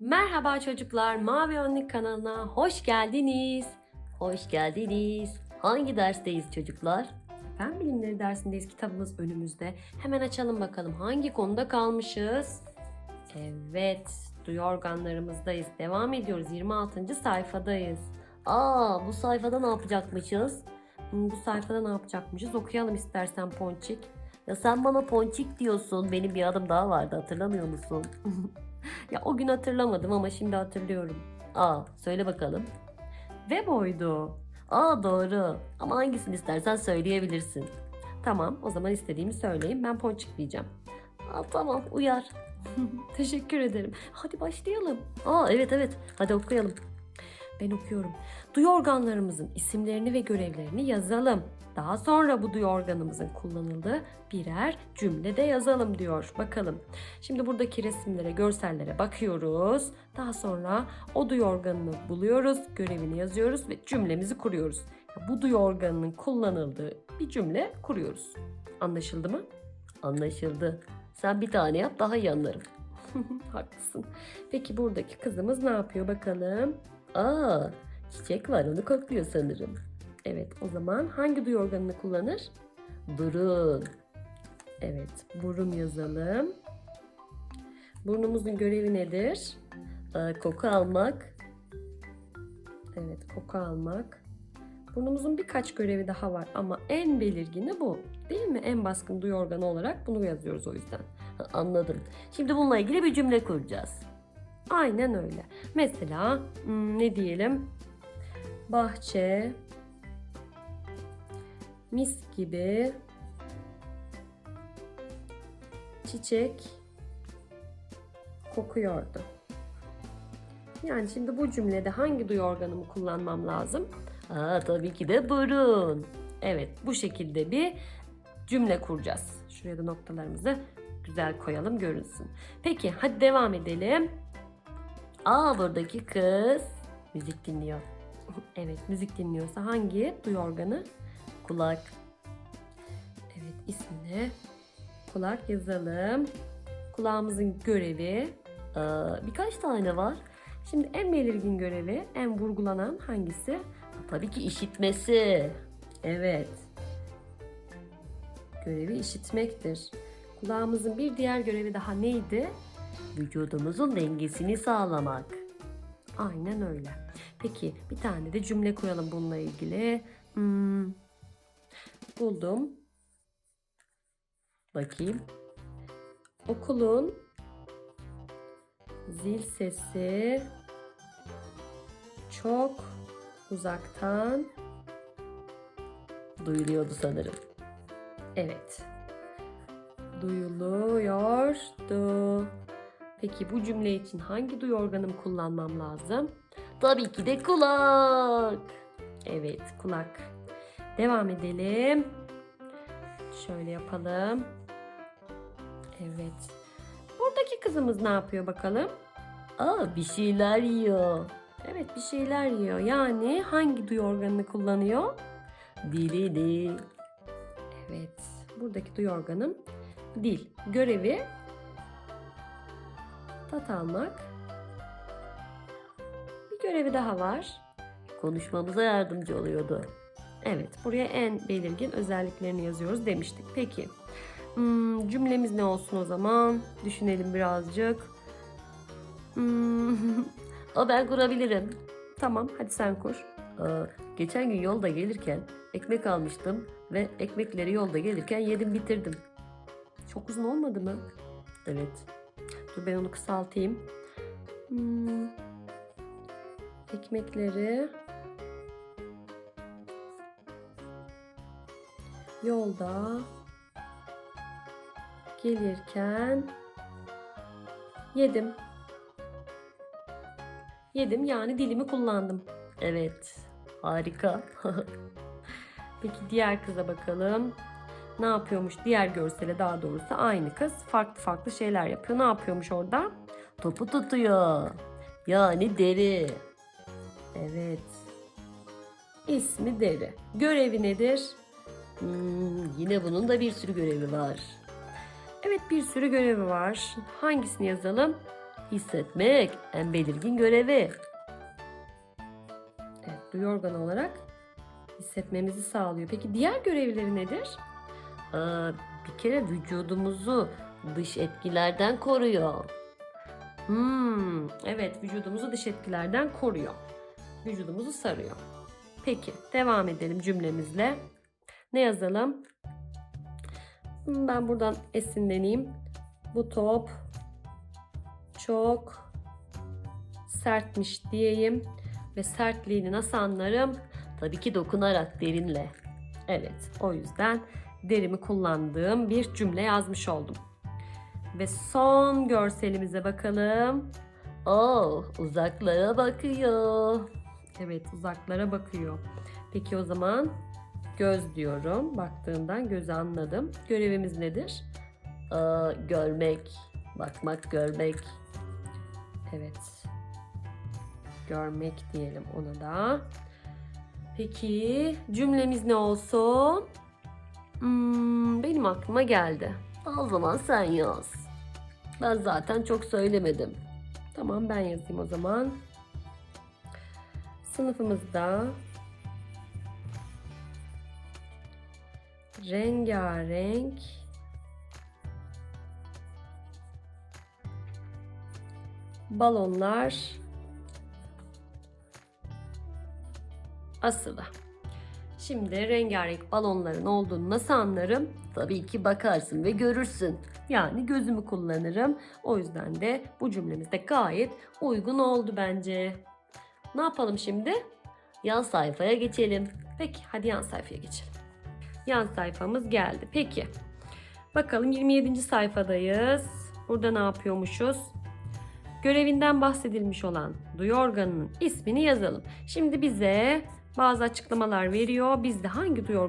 Merhaba çocuklar, Mavi Önlük kanalına hoş geldiniz. Hoş geldiniz. Hangi dersteyiz çocuklar? Fen bilimleri dersindeyiz. Kitabımız önümüzde. Hemen açalım bakalım hangi konuda kalmışız? Evet, duyu organlarımızdayız. Devam ediyoruz. 26. sayfadayız. Aa, bu sayfada ne yapacakmışız? Bu sayfada ne yapacakmışız? Okuyalım istersen Ponçik. Ya sen bana Ponçik diyorsun. Benim bir adım daha vardı hatırlamıyor musun? Ya o gün hatırlamadım ama şimdi hatırlıyorum. Aa söyle bakalım. Ve boydu. Aa doğru. Ama hangisini istersen söyleyebilirsin. Tamam o zaman istediğimi söyleyeyim. Ben ponçik diyeceğim. Aa tamam uyar. Teşekkür ederim. Hadi başlayalım. Aa evet evet. Hadi okuyalım. Ben okuyorum. Duyu organlarımızın isimlerini ve görevlerini yazalım. Daha sonra bu duyu organımızın kullanıldığı birer cümlede yazalım diyor. Bakalım. Şimdi buradaki resimlere, görsellere bakıyoruz. Daha sonra o duyu organını buluyoruz, görevini yazıyoruz ve cümlemizi kuruyoruz. Bu duyu organının kullanıldığı bir cümle kuruyoruz. Anlaşıldı mı? Anlaşıldı. Sen bir tane yap daha iyi anlarım. Haklısın. Peki buradaki kızımız ne yapıyor bakalım? Aa, çiçek var onu kokluyor sanırım. Evet o zaman hangi duyu organını kullanır? Burun. Evet burun yazalım. Burnumuzun görevi nedir? Aa, koku almak. Evet koku almak. Burnumuzun birkaç görevi daha var ama en belirgini bu. Değil mi? En baskın duyu organı olarak bunu yazıyoruz o yüzden. Anladım. Şimdi bununla ilgili bir cümle kuracağız. Aynen öyle. Mesela hmm, ne diyelim? Bahçe mis gibi çiçek kokuyordu. Yani şimdi bu cümlede hangi duyu organımı kullanmam lazım? Aa, tabii ki de burun. Evet bu şekilde bir cümle kuracağız. Şuraya da noktalarımızı güzel koyalım görünsün. Peki hadi devam edelim. Aa buradaki kız müzik dinliyor. evet müzik dinliyorsa hangi duyu organı? Kulak. Evet ismini kulak yazalım. Kulağımızın görevi aa, birkaç tane var. Şimdi en belirgin görevi, en vurgulanan hangisi? Tabii ki işitmesi. Evet. Görevi işitmektir. Kulağımızın bir diğer görevi daha neydi? Vücudumuzun dengesini sağlamak. Aynen öyle. Peki bir tane de cümle koyalım bununla ilgili. Hmm, buldum. Bakayım. Okulun zil sesi çok uzaktan duyuluyordu sanırım. Evet. Duyuluyordu. Peki bu cümle için hangi duyu organımı kullanmam lazım? Tabii ki de kulak. Evet, kulak. Devam edelim. Şöyle yapalım. Evet. Buradaki kızımız ne yapıyor bakalım? Aa, bir şeyler yiyor. Evet, bir şeyler yiyor. Yani hangi duyu organını kullanıyor? Dilini. Evet, buradaki duyu organım dil. Görevi tat almak. Bir görevi daha var. Konuşmamıza yardımcı oluyordu. Evet, buraya en belirgin özelliklerini yazıyoruz demiştik. Peki, hmm, cümlemiz ne olsun o zaman? Düşünelim birazcık. Hmm, o ben kurabilirim. Tamam, hadi sen kur. Aa, geçen gün yolda gelirken ekmek almıştım ve ekmekleri yolda gelirken yedim bitirdim. Çok uzun olmadı mı? Evet. Dur ben onu kısaltayım. Hmm. Ekmekleri yolda gelirken yedim. Yedim yani dilimi kullandım. Evet. Harika. Peki diğer kıza bakalım. Ne yapıyormuş diğer görsele daha doğrusu aynı kız farklı farklı şeyler yapıyor. Ne yapıyormuş orada? Topu tutuyor. Yani deri. Evet. İsmi deri. Görevi nedir? Hmm, yine bunun da bir sürü görevi var. Evet bir sürü görevi var. Hangisini yazalım? Hissetmek en belirgin görevi. Evet, duyu organı olarak hissetmemizi sağlıyor. Peki diğer görevleri nedir? Bir kere vücudumuzu dış etkilerden koruyor. Hmm, evet vücudumuzu dış etkilerden koruyor. Vücudumuzu sarıyor. Peki devam edelim cümlemizle. Ne yazalım? Ben buradan esinleneyim. Bu top çok sertmiş diyeyim ve sertliğini nasıl anlarım? Tabii ki dokunarak derinle. Evet, o yüzden derimi kullandığım bir cümle yazmış oldum. Ve son görselimize bakalım. Oh, uzaklara bakıyor. Evet, uzaklara bakıyor. Peki o zaman göz diyorum. Baktığından gözü anladım. Görevimiz nedir? Aa, görmek, bakmak, görmek. Evet. Görmek diyelim ona da. Peki cümlemiz ne olsun? Hmm, benim aklıma geldi. O zaman sen yaz. Ben zaten çok söylemedim. Tamam ben yazayım o zaman. Sınıfımızda rengarenk balonlar asılı. Şimdi rengarenk balonların olduğunu nasıl anlarım? Tabii ki bakarsın ve görürsün. Yani gözümü kullanırım. O yüzden de bu cümlemizde gayet uygun oldu bence. Ne yapalım şimdi? Yan sayfaya geçelim. Peki hadi yan sayfaya geçelim. Yan sayfamız geldi. Peki. Bakalım 27. sayfadayız. Burada ne yapıyormuşuz? Görevinden bahsedilmiş olan duyu organının ismini yazalım. Şimdi bize bazı açıklamalar veriyor. Biz de hangi duyu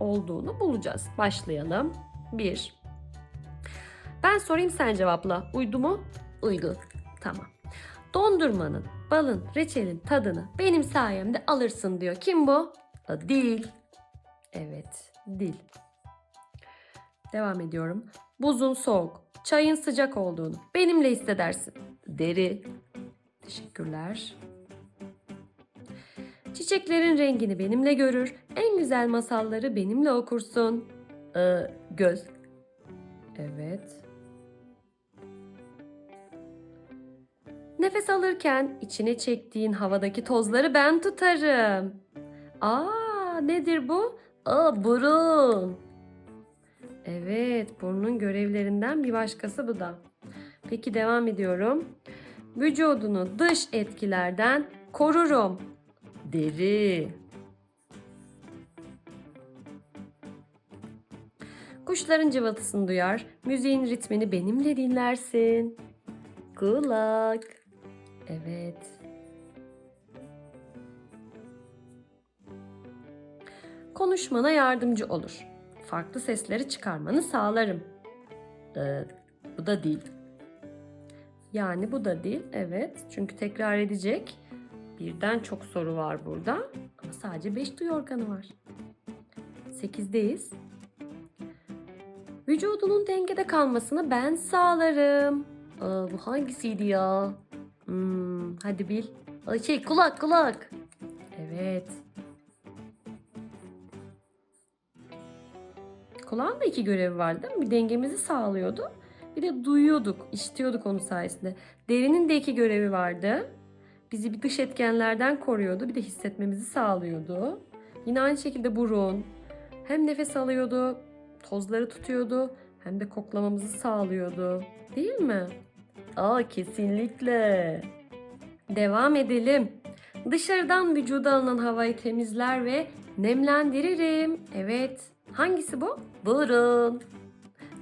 olduğunu bulacağız. Başlayalım. 1. Ben sorayım sen cevapla. Uydu mu? Uydu. Tamam. Dondurmanın, balın, reçelin tadını benim sayemde alırsın diyor. Kim bu? Dil. Evet, dil. Devam ediyorum. Buzun soğuk, çayın sıcak olduğunu benimle hissedersin. Deri. Teşekkürler. Çiçeklerin rengini benimle görür, en güzel masalları benimle okursun. Ee, göz. Evet. Nefes alırken içine çektiğin havadaki tozları ben tutarım. Aa, nedir bu? Aa, burun. Evet, burnun görevlerinden bir başkası bu da. Peki devam ediyorum. Vücudunu dış etkilerden korurum. Deri. Kuşların cıvıltısını duyar, müziğin ritmini benimle dinlersin. Kulak. Evet. Konuşmana yardımcı olur. Farklı sesleri çıkarmanı sağlarım. Ee, bu da değil. Yani bu da değil. Evet. Çünkü tekrar edecek. Birden çok soru var burada. Ama sadece 5 duyu organı var. 8'deyiz. Vücudunun dengede kalmasını ben sağlarım. Aa, bu hangisiydi ya? Hmm, hadi bil. Ay şey kulak kulak. Evet. Kulağın da iki görevi vardı? Bir dengemizi sağlıyordu. Bir de duyuyorduk, işitiyorduk onun sayesinde. Derinin de iki görevi vardı. Bizi bir dış etkenlerden koruyordu. Bir de hissetmemizi sağlıyordu. Yine aynı şekilde burun. Hem nefes alıyordu, tozları tutuyordu. Hem de koklamamızı sağlıyordu. Değil mi? Aa kesinlikle. Devam edelim. Dışarıdan vücuda alınan havayı temizler ve nemlendiririm. Evet. Hangisi bu? Burun.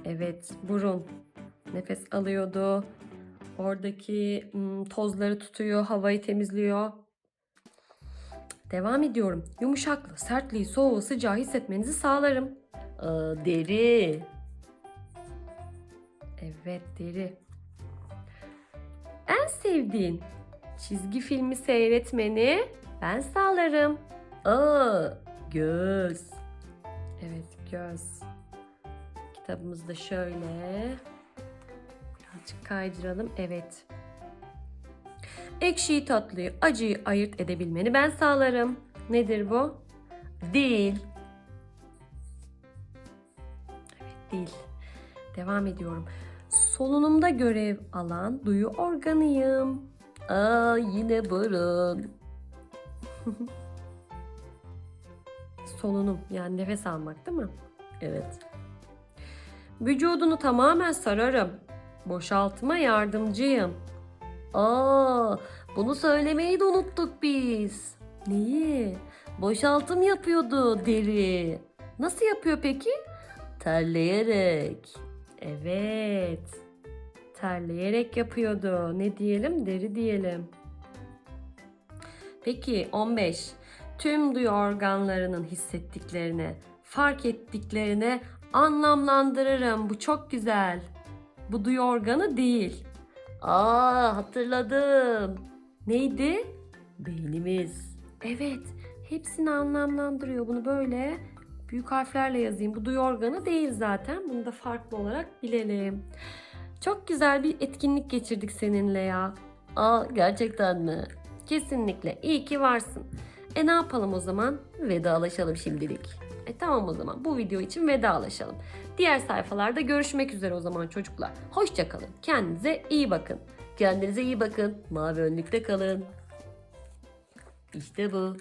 Evet, burun. Nefes alıyordu. Oradaki tozları tutuyor, havayı temizliyor. Devam ediyorum. Yumuşaklığı, sertliği, soğuğu, sıcağı hissetmenizi sağlarım. Aa, deri. Evet, deri. En sevdiğin çizgi filmi seyretmeni ben sağlarım. Aa, göz. Evet göz. Kitabımızı da şöyle birazcık kaydıralım. Evet. Ekşiyi tatlıyı, acıyı ayırt edebilmeni ben sağlarım. Nedir bu? Dil. Evet dil. Devam ediyorum. Solunumda görev alan duyu organıyım. Aa yine burun. Solunum yani nefes almak değil mi? Evet. Vücudunu tamamen sararım. Boşaltıma yardımcıyım. Aa, bunu söylemeyi de unuttuk biz. Neyi? Boşaltım yapıyordu deri. Nasıl yapıyor peki? Terleyerek. Evet. Terleyerek yapıyordu. Ne diyelim? Deri diyelim. Peki 15. Tüm duyu organlarının hissettiklerini, fark ettiklerini anlamlandırırım. Bu çok güzel. Bu duyu organı değil. Aa hatırladım. Neydi? Beynimiz. Evet. Hepsini anlamlandırıyor. Bunu böyle büyük harflerle yazayım. Bu duyu organı değil zaten. Bunu da farklı olarak bilelim. Çok güzel bir etkinlik geçirdik seninle ya. Aa gerçekten mi? Kesinlikle. İyi ki varsın. E ne yapalım o zaman? Vedalaşalım şimdilik. E tamam o zaman bu video için vedalaşalım. Diğer sayfalarda görüşmek üzere o zaman çocuklar. Hoşçakalın. Kendinize iyi bakın. Kendinize iyi bakın. Mavi önlükte kalın. İşte bu.